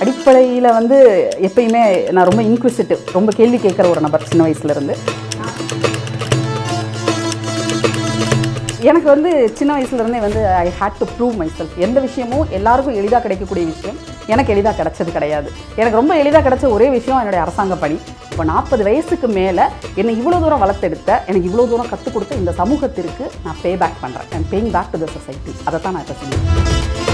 அடிப்படையில் வந்து எப்பயுமே நான் ரொம்ப இன்க்விசிட்டிவ் ரொம்ப கேள்வி கேட்குற ஒரு நபர் சின்ன வயசுலேருந்து எனக்கு வந்து சின்ன வயசுலேருந்தே வந்து I had to prove myself எந்த விஷயமும் எல்லாருக்கும் எளிதாக கிடைக்கக்கூடிய விஷயம் எனக்கு எளிதாக கிடைச்சது கிடையாது. எனக்கு ரொம்ப எளிதாக கிடைச்ச ஒரே விஷயம் என்னுடைய அரசாங்க பணி. இப்போ நாற்பது வயசுக்கு மேலே என்னை இவ்வளோ தூரம் வளர்த்தெடுத்த எனக்கு இவ்வளோ தூரம் கற்றுக் கொடுத்த இந்த சமூகத்திற்கு நான் பே பேக் பண்ணுறேன் and paying back to the society அதை தான் நான் இப்போ சொல்லுவேன்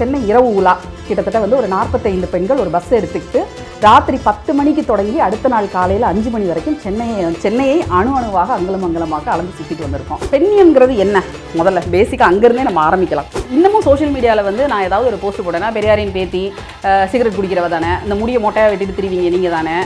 சென்னை இரவு உலா. கிட்டத்தட்ட வந்து ஒரு நாற்பத்தைந்து பெண்கள் ஒரு பஸ் எடுத்துக்கிட்டு ராத்திரி பத்து மணிக்கு தொடங்கி அடுத்த நாள் காலையில் அஞ்சு மணி வரைக்கும் சென்னையை சென்னையை அணு அணுவாக அங்கலம் அங்கலமாக அளந்து சுற்றிட்டு வந்திருக்கோம். பெண்ணியம்ங்கிறது என்ன? முதல்ல பேசிக்காக அங்கேருந்தே நம்ம ஆரம்பிக்கலாம். இன்னமும் சோஷியல் மீடியாவில் வந்து நான் ஏதாவது ஒரு போஸ்ட் போட்டேன்னா பெரியாரின் பேத்தி சிகரெட் குடிக்கிறவ தானே இந்த முடியை மொட்டையாக வெட்டிட்டு திரிவீங்க நீங்கள் தானே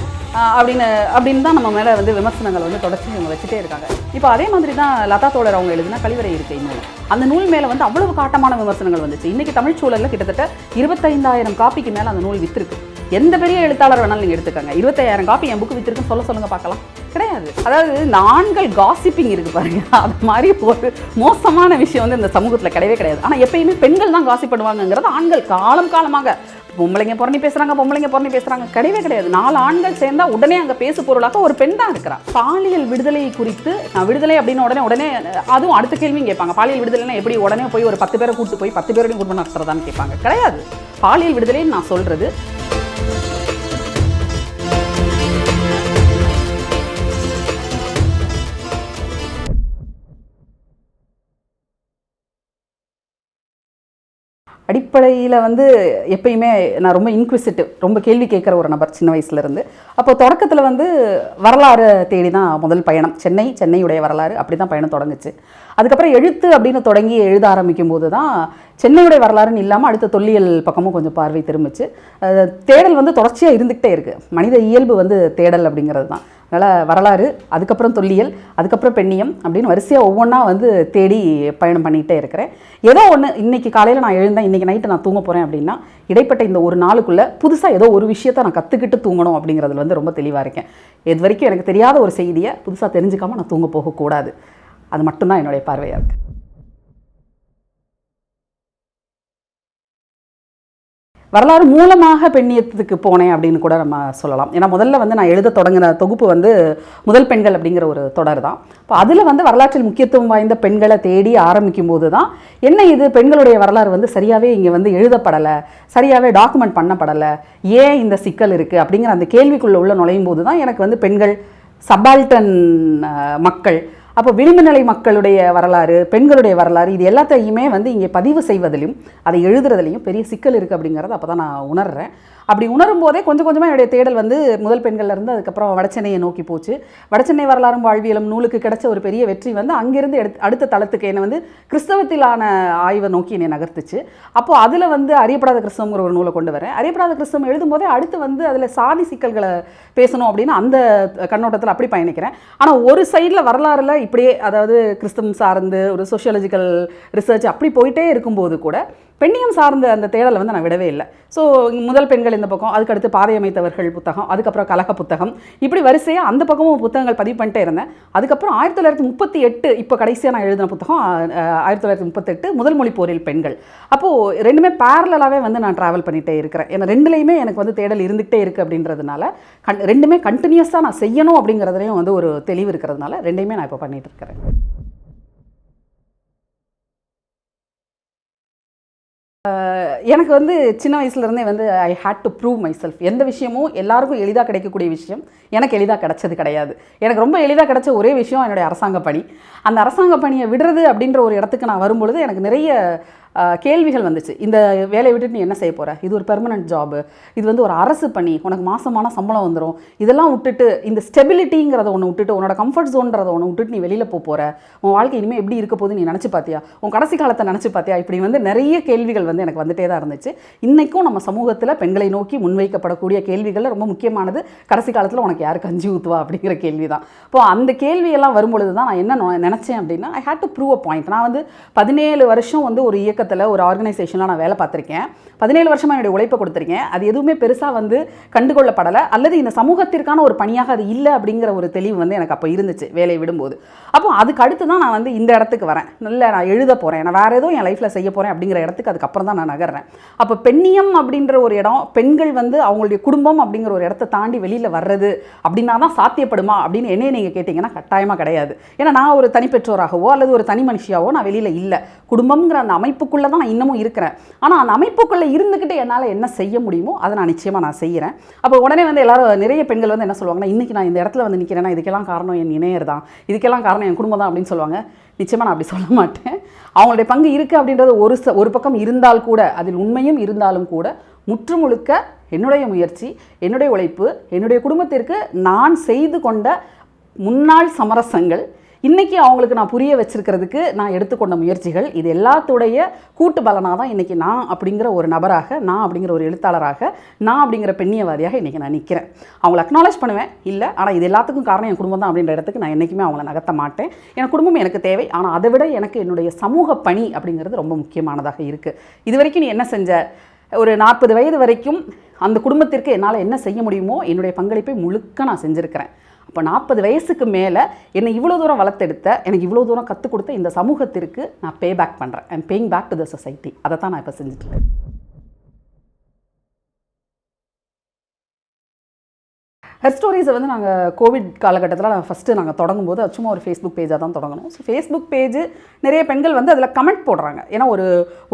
அப்படின்னு அப்படின்னு தான் நம்ம மேலே வந்து விமர்சனங்கள் வந்து தொடர்ச்சி இவங்க வச்சுட்டே இருக்காங்க. இப்போ அதே மாதிரி தான் லதா தோழர் அவங்க எழுதின கழிவறை இருக்கை நூல். அந்த நூல் மேலே வந்து அவ்வளவு காட்டமான விமர்சனங்கள் வந்துச்சு. இன்றைக்கி தமிழ் சூழலில் கிட்டத்தட்ட இருபத்தைந்தாயிரம் காப்பிக்கு மேலே அந்த நூல் விற்றுருக்கு எந்த பெரிய எழுத்தாளர் வேணாலும் நீங்கள் எடுத்துக்கோங்க. இருபத்தாயிரம் காப்பி என் புக்கு வித்திருக்குன்னு சொல்ல சொல்லுங்க பார்க்கலாம். கிடையாது. அதாவது இந்த ஆண்கள் காசிப்பிங் இருக்கு பாருங்க. அது மாதிரி ஒரு மோசமான விஷயம் வந்து இந்த சமூகத்தில் கிடையவே கிடையாது. ஆனால் எப்பயுமே பெண்கள் தான் காசி பண்ணுவாங்கங்கிறது ஆண்கள் காலம் காலமாக பொம்பளைங்க புறணி பேசுறாங்க பொம்பளைங்க புறணி பேசுறாங்க. கிடையவே கிடையாது. நாலு ஆண்கள் சேர்ந்தா உடனே அங்கே பேசு பொருளாக ஒரு பெண் தான் இருக்கிறா. பாலியல் விடுதலை குறித்து நான் விடுதலை அப்படின்னு உடனே உடனே அதுவும் அடுத்த கேள்வியும் கேட்பாங்க. பாலியல் விடுதலைன்னா எப்படி உடனே போய் ஒரு பத்து பேரை கூட்டு போய் பத்து பேரோடையும் குடும்பம் நடத்துறதான்னு கேட்பாங்க. கிடையாது. பாலியல் விடுதலைன்னு நான் சொல்றது அடிப்படையில் வந்து எப்பயுமே நான் ரொம்ப இன்க்விசிட்டிவ் ரொம்ப கேள்வி கேட்குற ஒரு நபர் சின்ன வயசுலேருந்து அப்போ தொடக்கத்தில் வந்து வரலாறு தேடி தான் முதல் பயணம். சென்னை சென்னையுடைய வரலாறு அப்படி தான் பயணம் தொடங்குச்சு. அதுக்கப்புறம் எழுத்து அப்படின்னு தொடங்கி எழுத ஆரம்பிக்கும் போது தான் சென்னையுடைய வரலாறுன்னு இல்லாமல் அடுத்த தொல்லியல் பக்கமும் கொஞ்சம் பார்வை திரும்பிச்சு. தேடல் வந்து தொடர்ச்சியாக இருந்துக்கிட்டே இருக்குது மனித இயல்பு வந்து தேடல் அப்படிங்கிறது தான். அதனால் வரலாறு அதுக்கப்புறம் தொல்லியல் அதுக்கப்புறம் பெண்ணியம் அப்படின்னு வரிசையாக ஒவ்வொன்றா வந்து தேடி பயணம் பண்ணிகிட்டே இருக்கிறேன். ஏதோ ஒன்று இன்னைக்கு காலையில் நான் எழுந்தேன் இன்றைக்கி நைட்டு நான் தூங்க போகிறேன் அப்படின்னா இடைப்பட்ட இந்த ஒரு நாளுக்குள்ளே புதுசாக ஏதோ ஒரு விஷயத்தை நான் கற்றுக்கிட்டு தூங்கணும் அப்படிங்கிறதுல வந்து ரொம்ப தெளிவாக இருக்கேன். இது வரைக்கும் எனக்கு தெரியாத ஒரு செய்தியை புதுசாக தெரிஞ்சுக்காம நான் தூங்க போகக்கூடாது. அது மட்டும்தான் என்னுடைய பார்வையாக இருக்குது வரலாறு மூலமாக பெண்ணியத்துக்கு போனேன் அப்படின்னு கூட நம்ம சொல்லலாம். ஏன்னா முதல்ல வந்து நான் எழுத தொடங்கின தொகுப்பு வந்து முதல் பெண்கள் அப்படிங்கிற ஒரு தொடர் தான். இப்போ அதில் வந்து வரலாற்றில் முக்கியத்துவம் வாய்ந்த பெண்களை தேடி ஆரம்பிக்கும் போது தான் என்ன இது பெண்களுடைய வரலாறு வந்து சரியாகவே இங்கே வந்து எழுதப்படலை சரியாகவே டாக்குமெண்ட் பண்ணப்படலை ஏன் இந்த சிக்கல் இருக்குது அப்படிங்கிற அந்த கேள்விக்குள்ளே உள்ள நுழையும் போது தான் எனக்கு வந்து பெண்கள் சபால்டன் மக்கள் அப்போ விளிம்பு நிலை மக்களுடைய வரலாறு பெண்களுடைய வரலாறு இது எல்லாத்தையுமே வந்து இங்கே பதிவு செய்வதிலும் அதை எழுதுறதுலையும் பெரிய சிக்கல் இருக்குது அப்படிங்கிறத அப்போ தான் நான் உணர்கிறேன் அப்படி உணரும் போதே கொஞ்சம் கொஞ்சமாக என்னுடைய தேடல் வந்து முதல் பெண்கள்லேருந்து அதுக்கப்புறம் வடச்சென்னையை நோக்கி போச்சு. வடச்சென்னை வரலாறும் வாழ்வியலும் நூலுக்கு கிடைச்ச ஒரு பெரிய வெற்றி வந்து அங்கிருந்து எடுத்து அடுத்த தளத்துக்கு என்னை வந்து கிறிஸ்தவத்திலான ஆய்வை நோக்கி என்னை நகர்த்துச்சு. அப்போது அதில் வந்து அறியப்படாத கிறிஸ்தவங்கிற ஒரு நூலை கொண்டு வரேன். அறியப்படாத கிறிஸ்தவம் எழுதும்போதே அடுத்து வந்து அதில் சாதி சிக்கல்களை பேசணும் அப்படின்னு அந்த கண்ணோட்டத்தில் அப்படி பயணிக்கிறேன். ஆனால் ஒரு சைடில் வரலாறுல இப்படியே அதாவது கிறிஸ்தவம் சார்ந்து ஒரு சோஷியாலஜிக்கல் ரிசர்ச் அப்படி போயிட்டே இருக்கும்போது கூட பெண்ணியம் சார்ந்த அந்த தேடலை வந்து நான் விடவே இல்லை. ஸோ முதல் பெண்கள் இந்த பக்கம் அதுக்கடுத்து பாதை அமைத்தவர்கள் புத்தகம் அதுக்கப்புறம் கலக புத்தகம். இப்படி வரிசையாக அந்த பக்கமும் புத்தகங்கள் பதிவு பண்ணிட்டே இருந்தேன். அதுக்கப்புறம் ஆயிரத்தி தொள்ளாயிரத்தி முப்பத்தி எட்டு இப்போ கடைசியாக நான் எழுதின புத்தகம் ஆயிரத்தி தொள்ளாயிரத்தி முப்பத்தெட்டு முதல் மொழி போரில் பெண்கள். அப்போது ரெண்டுமே பேரலாகவே வந்து நான் ட்ராவல் பண்ணிகிட்டே இருக்கிறேன். ஏன்னா ரெண்டுலேயுமே எனக்கு வந்து தேடல் இருந்துகிட்டே இருக்குது அப்படின்றதுனால கண் ரெண்டுமே கண்டினியூஸாக நான் செய்யணும் அப்படிங்கிறதுலையும் வந்து ஒரு தெளிவு இருக்கிறதுனால ரெண்டையுமே நான் இப்போ பண்ணிகிட்டு இருக்கிறேன். எனக்கு வந்து சின்ன வயசுலேருந்தே வந்து I had to prove myself எந்த விஷயமும் எல்லாருக்கும் எளிதாக கிடைக்கக்கூடிய விஷயம் எனக்கு எளிதாக கிடைச்சது கிடையாது. எனக்கு ரொம்ப எளிதாக கிடைச்ச ஒரே விஷயம் என்னுடைய அரசாங்க பணி. அந்த அரசாங்க பணியை விடுறது அப்படின்ற ஒரு இடத்துக்கு நான் வரும்பொழுது எனக்கு நிறைய கேள்விகள் வந்துச்சு. இந்த வேலையை விட்டுட்டு நீ என்ன செய்ய போகிற இது ஒரு பெர்மனன்ட் ஜாபு இது வந்து ஒரு அரசு பணி. உனக்கு மாசமான சம்பளம் வந்துடும் இதெல்லாம் விட்டுட்டு இந்த ஸ்டெபிலிட்டிங்கிறத ஒன்று விட்டுட்டு உன்னோட கம்ஃபர்ட் ஜோன்றதை ஒன்று விட்டுட்டு நீ வெளியில் போக போகிற உன் வாழ்க்கை இனிமேல் எப்படி இருக்க போது நீ நினச்சி பார்த்தியா உன் கடைசி காலத்தை நினச்சி பார்த்தியா இப்படி வந்து நிறைய கேள்விகள் வந்து எனக்கு வந்துட்டே தான் இருந்துச்சு. இன்றைக்கும் நம்ம சமூகத்தில் பெண்களை நோக்கி முன்வைக்கப்படக்கூடிய கேள்விகளில் ரொம்ப முக்கியமானது கடைசி காலத்தில் உனக்கு யார் கஞ்சி ஊற்றுவா அப்படிங்கிற கேள்வி தான் இப்போ அந்த கேள்வியெல்லாம் வரும்பொழுது தான் நான் என்ன நினச்சேன் அப்படின்னா I had to prove a point நான் வந்து பதினேழு வருஷம் வந்து ஒரு இயக்க இயக்கத்தில் ஒரு ஆர்கனைசேஷனில் நான் வேலை பார்த்துருக்கேன். பதினேழு வருஷமாக என்னுடைய உழைப்பை கொடுத்துருக்கேன். அது எதுவுமே பெருசாக வந்து கண்டுகொள்ளப்படலை. அல்லது இந்த சமூகத்திற்கான ஒரு பணியாக அது இல்லை அப்படிங்கிற ஒரு தெளிவு வந்து எனக்கு அப்போ இருந்துச்சு வேலையை விடும்போது. அப்போ அதுக்கு அடுத்து தான் நான் வந்து இந்த இடத்துக்கு வரேன். நல்ல நான் எழுத போகிறேன் நான் வேறு ஏதோ என் லைஃப்பில் செய்ய போகிறேன் அப்படிங்கிற இடத்துக்கு அதுக்கப்புறம் தான் நான் நகர்றேன். அப்போ பெண்ணியம் அப்படின்ற ஒரு இடம் பெண்கள் வந்து அவங்களுடைய குடும்பம் அப்படிங்கிற ஒரு இடத்த தாண்டி வெளியில் வர்றது அப்படின்னா தான் சாத்தியப்படுமா அப்படின்னு என்னைய நீங்கள் கேட்டிங்கன்னா கட்டாயமாக கிடையாது. ஏன்னா நான் ஒரு தனிப்பெற்றோராகவோ அல்லது ஒரு தனி மனுஷியாவோ நான் வெளியில் இல்லை. குடும்பம்ங்கிற அந்த அமைப்புக்குள்ளே தான் நான் இன்னமும் இருக்கிறேன். ஆனால் அந்த அமைப்புக்குள்ளே இருந்துக்கிட்டு என்னால் என்ன செய்ய முடியுமோ அதை நான் நிச்சயமாக நான் செய்கிறேன் அப்போ உடனே வந்து எல்லாரும் நிறைய பெண்கள் வந்து என்ன சொல்லுவாங்கன்னா இன்றைக்கி நான் இந்த இடத்துல வந்து நிற்கிறேன்னா இதுக்கெல்லாம் காரணம் என் இணையர் தான். இதுக்கெல்லாம் காரணம் என் குடும்பம் தான் அப்படின்னு சொல்லுவாங்க. நிச்சயமாக நான் அப்படி சொல்ல மாட்டேன். அவங்களுடைய பங்கு இருக்குது அப்படின்றது ஒரு ச ஒரு பக்கம் இருந்தால் கூட அதில் உண்மையும் இருந்தாலும் கூட முற்று முழுக்க என்னுடைய முயற்சி என்னுடைய உழைப்பு என்னுடைய குடும்பத்திற்கு நான் செய்து கொண்ட முன்னாள் சமரசங்கள் இன்றைக்கி அவங்களுக்கு நான் புரிய வச்சிருக்கிறதுக்கு நான் எடுத்துக்கொண்ட முயற்சிகள் இது எல்லாத்துடைய கூட்டு பலனாக தான் இன்றைக்கி நான் அப்படிங்கிற ஒரு நபராக நான் அப்படிங்கிற ஒரு எழுத்தாளராக நான் அப்படிங்கிற பெண்ணியவாதியாக இன்றைக்கி நான் நிற்கிறேன் அவங்கள அக்னாலேஜ் பண்ணுவேன். இல்லை ஆனால் இது எல்லாத்துக்கும் காரணம் என் குடும்பம் தான் அப்படின்ற இடத்துக்கு நான் என்றைக்குமே அவங்கள நகர்த்த மாட்டேன். என் குடும்பம் எனக்கு தேவை. ஆனால் அதை விட எனக்கு என்னுடைய சமூக பணி அப்படிங்கிறது ரொம்ப முக்கியமானதாக இருக்குது இது வரைக்கும் நீ என்ன செஞ்ச? ஒரு நாற்பது வயது வரைக்கும் அந்த குடும்பத்திற்கு என்னால் என்ன செய்ய முடியுமோ என்னுடைய பங்களிப்பை முழுக்க நான் செஞ்சுருக்கிறேன். அப்போ நாற்பது வயசுக்கு மேலே என்னை இவ்வளோ தூரம் வளர்த்தெடுத்த எனக்கு இவ்வளோ தூரம் கற்றுக் கொடுத்த இந்த சமூகத்திற்கு நான் பே பேக் பண்ணுறேன் I'm paying back to the society அதை தான் நான் இப்போ செஞ்சுட்டு இருக்கேன். ஹெட் ஸ்டோரிஸை வந்து நாங்கள் கோவிட் காலகட்டத்தில் நாங்கள் ஃபஸ்ட்டு நாங்கள் தொடங்கும் போது அது சும்மா ஒரு ஃபேஸ்புக் பேஜாக தான் தொடங்கணும். ஸோ ஃபேஸ்புக் பேஜ் நிறைய பெண்கள் வந்து அதில் கமெண்ட் போடுறாங்க. ஏன்னா ஒரு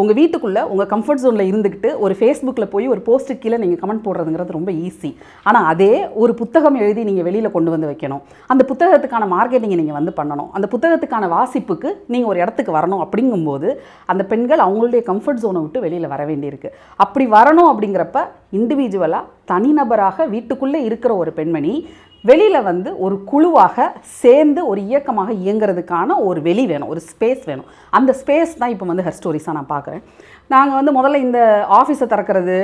உங்கள் வீட்டுக்குள்ளே உங்கள் கம்ஃபர்ட் ஜோனில் இருந்துக்கிட்டு ஒரு ஃபேஸ்புக்கில் போய் ஒரு போஸ்ட்டு கீழே நீங்கள் கமெண்ட் போடுறதுங்கிறது ரொம்ப ஈஸி ஆனால் அதே ஒரு புத்தகம் எழுதி நீங்கள் வெளியில் கொண்டு வந்து வைக்கணும். அந்த புத்தகத்துக்கான மார்க்கெட்டிங்கை நீங்கள் வந்து பண்ணணும். அந்த புத்தகத்துக்கான வாசிப்புக்கு நீங்கள் ஒரு இடத்துக்கு வரணும் அப்படிங்கும்போது அந்த பெண்கள் அவங்களுடைய கம்ஃபர்ட் ஜோனை விட்டு வெளியில் வர வேண்டியிருக்கு. அப்படி வரணும் அப்படிங்கிறப்ப இண்டிவிஜுவலாக தனிநபராக வீட்டுக்குள்ளே இருக்கிற ஒரு பெண்மணி வெளியில் வந்து ஒரு குழுவாக சேர்ந்து ஒரு இயக்கமாக இயங்குறதுக்கான ஒரு வெளி வேணும் ஒரு ஸ்பேஸ் வேணும். அந்த ஸ்பேஸ் தான் இப்போ வந்து ஹெர் ஸ்டோரிஸாக நான் பார்க்குறேன். நாங்கள் வந்து முதல்ல இந்த ஆஃபீஸை திறக்கிறது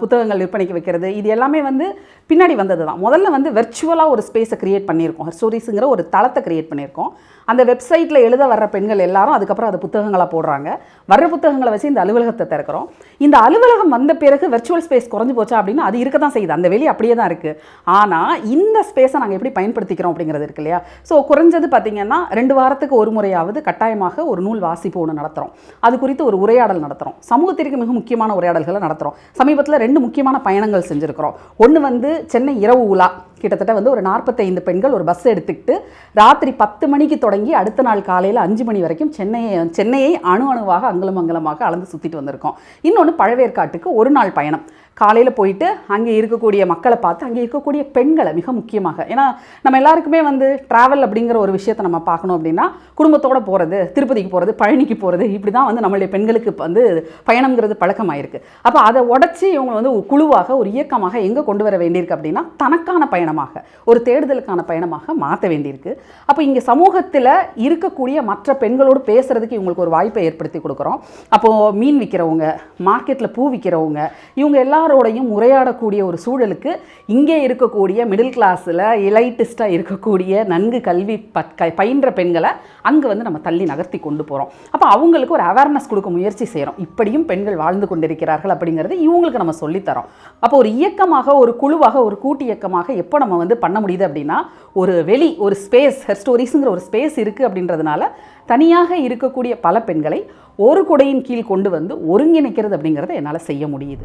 புத்தகங்கள் விற்பனைக்கு வைக்கிறது இது எல்லாமே வந்து பின்னாடி வந்தது தான். முதல்ல வந்து வெர்ச்சுவலாக ஒரு ஸ்பேஸை க்ரியேட் பண்ணியிருக்கோம். ஹர் ஸ்டோரிஸுங்கிற ஒரு தளத்தை க்ரியேட் பண்ணியிருக்கோம். அந்த வெப்சைட்டில் எழுத வர்ற பெண்கள் எல்லாரும் அதுக்கப்புறம் அதை புத்தகங்களாக போடுறாங்க. வர்ற புத்தகங்களை வச்சு இந்த அலுவலகத்தை திறக்கிறோம். இந்த அலுவலகம் வந்த பிறகு வெர்ச்சுவல் ஸ்பேஸ் குறைஞ்சு போச்சா அப்படின்னா அது இருக்க தான் செய்யுது. அந்த வெளி அப்படியே தான் இருக்குது ஆனால் இந்த ஸ்பேஸை நாங்கள் எப்படி பயன்படுத்திக்கிறோம் அப்படிங்கிறது இருக்கு இல்லையா? ஸோ குறைஞ்சது பார்த்தீங்கன்னா ரெண்டு வாரத்துக்கு ஒரு முறையாவது கட்டாயமாக ஒரு நூல் வாசிப்பு ஒன்று நடத்துகிறோம் அது குறித்து ஒரு உரையாடல் நடத்துகிறோம் சமூகத்திற்கு மிக முக்கியமான உரையாடல்களை நடத்துகிறோம் சமீபத்தில் ரெண்டு முக்கியமான பயணங்கள் செஞ்சுருக்கிறோம். ஒன்று வந்து சென்னை இரவு உலா. கிட்டத்தட்ட வந்து ஒரு நாற்பத்தைந்து பெண்கள் ஒரு பஸ் எடுத்துக்கிட்டு ராத்திரி பத்து மணிக்கு தொடங்கி அடுத்த நாள் காலையில் அஞ்சு மணி வரைக்கும் சென்னையை சென்னையை அணு அணுவாக அங்கலம் அங்கலமாக அளந்து சுற்றிட்டு வந்திருக்கோம். இன்னொன்று பழவேற்காட்டுக்கு ஒரு நாள் பயணம். காலையில் போயிட்டு அங்கே இருக்கக்கூடிய மக்களை பார்த்து அங்கே இருக்கக்கூடிய பெண்களை மிக முக்கியமாக. ஏன்னா நம்ம எல்லாருக்குமே வந்து ட்ராவல் அப்படிங்கிற ஒரு விஷயத்தை நம்ம பார்க்கணும் அப்படின்னா குடும்பத்தோடு போகிறது திருப்பதிக்கு போகிறது பழனிக்கு போகிறது இப்படி தான் வந்து நம்மளுடைய பெண்களுக்கு வந்து பயணம்ங்கிறது பழக்கமாயிருக்கு. அப்போ அதை உடச்சி இவங்க வந்து ஒரு குழுவாக ஒரு இயக்கமாக எங்கே கொண்டு வர வேண்டியிருக்கு அப்படின்னா தனக்கான பயணமாக ஒரு தேடுதலுக்கான பயணமாக மாற்ற வேண்டியிருக்கு. அப்போ இங்கே சமூகத்தில் இருக்கக்கூடிய மற்ற பெண்களோடு பேசுகிறதுக்கு இவங்களுக்கு ஒரு வாய்ப்பை ஏற்படுத்தி கொடுக்குறோம். அப்போது மீன் விற்கிறவங்க மார்க்கெட்டில் பூ விற்கிறவங்க இவங்க எல்லாரோடையும் உரையாடக்கூடிய ஒரு சூழலுக்கு இங்கே இருக்கக்கூடிய மிடில் கிளாஸில் இலைட்டிஸ்ட்டாக இருக்கக்கூடிய நன்கு கல்வி பட் க பயின்ற பெண்களை அங்கே வந்து நம்ம தள்ளி நகர்த்தி கொண்டு போகிறோம் அப்போ அவங்களுக்கு ஒரு அவேர்னஸ் கொடுக்க முயற்சி செய்கிறோம் இப்படியும் பெண்கள் வாழ்ந்து கொண்டிருக்கிறார்கள் அப்படிங்கிறது இவங்களுக்கு நம்ம சொல்லித்தரோம். அப்போ ஒரு இயக்கமாக ஒரு குழுவாக ஒரு கூட்டு இயக்கமாக எப்போ நம்ம வந்து பண்ண முடியுது அப்படின்னா ஒரு வெளி ஒரு ஸ்பேஸ் ஹெர் ஸ்டோரிஸுங்கிற ஒரு ஸ்பேஸ் இருக்குது அப்படின்றதுனால தனியாக இருக்கக்கூடிய பல பெண்களை ஒரு குடையின் கீழ் கொண்டு வந்து ஒருங்கிணைக்கிறது அப்படிங்கிறத என்னால் செய்ய முடியுது.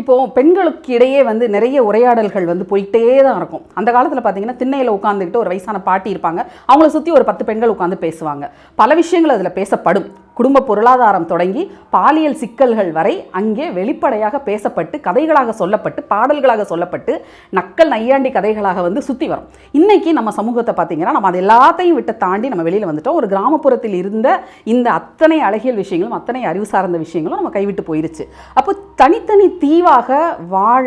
இப்போது பெண்களுக்கு இடையே வந்து நிறைய உரையாடல்கள் வந்து போயிட்டே தான் இருக்கும். அந்த காலத்தில் பார்த்தீங்கன்னா திண்ணையில் உட்காந்துக்கிட்டு ஒரு வயசான பாட்டி இருப்பாங்க. அவங்கள சுற்றி ஒரு பத்து பெண்கள் உட்காந்து பேசுவாங்க. பல விஷயங்கள் அதில் பேசப்படும். குடும்ப பொருளாதாரம் தொடங்கி பாலியல் சிக்கல்கள் வரை அங்கே வெளிப்படையாக பேசப்பட்டு கதைகளாக சொல்லப்பட்டு பாடல்களாக சொல்லப்பட்டு நக்கல் நையாண்டி கதைகளாக வந்து சுற்றி வரும். இன்றைக்கி நம்ம சமூகத்தை பார்த்தீங்கன்னா நம்ம அது எல்லாத்தையும் விட்டு தாண்டி நம்ம வெளியில் வந்துட்டோம். ஒரு கிராமப்புறத்தில் இருந்த இந்த அத்தனை அழகியல் விஷயங்களும் அத்தனை அறிவு சார்ந்த விஷயங்களும் நம்ம கைவிட்டு போயிருச்சு. அப்போ தனித்தனி தீவாக வாழ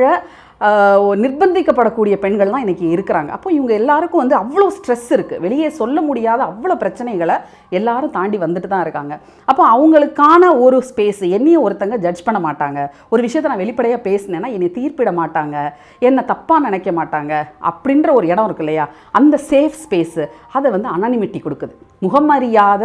நிர்பந்திக்கப்படக்கூடிய பெண்கள் தான் இன்றைக்கி இருக்கிறாங்க. அப்போ இவங்க எல்லாருக்கும் வந்து அவ்வளோ ஸ்ட்ரெஸ் இருக்குது வெளியே சொல்ல முடியாத அவ்வளோ பிரச்சனைகளை எல்லாரும் தாண்டி வந்துட்டு தான் இருக்காங்க. அப்போ அவங்களுக்கான ஒரு ஸ்பேஸ் என்னையும் ஒருத்தங்க ஜட்ஜ் பண்ண மாட்டாங்க. ஒரு விஷயத்தை நான் வெளிப்படையாக பேசினேன்னா என்னை தீர்ப்பிட மாட்டாங்க. என்னை தப்பாக நினைக்க மாட்டாங்க அப்படின்ற ஒரு இடம் இருக்கு இல்லையா? அந்த சேஃப் ஸ்பேஸு அதை வந்து அனானிமிட்டி கொடுக்குது. முகமறியாத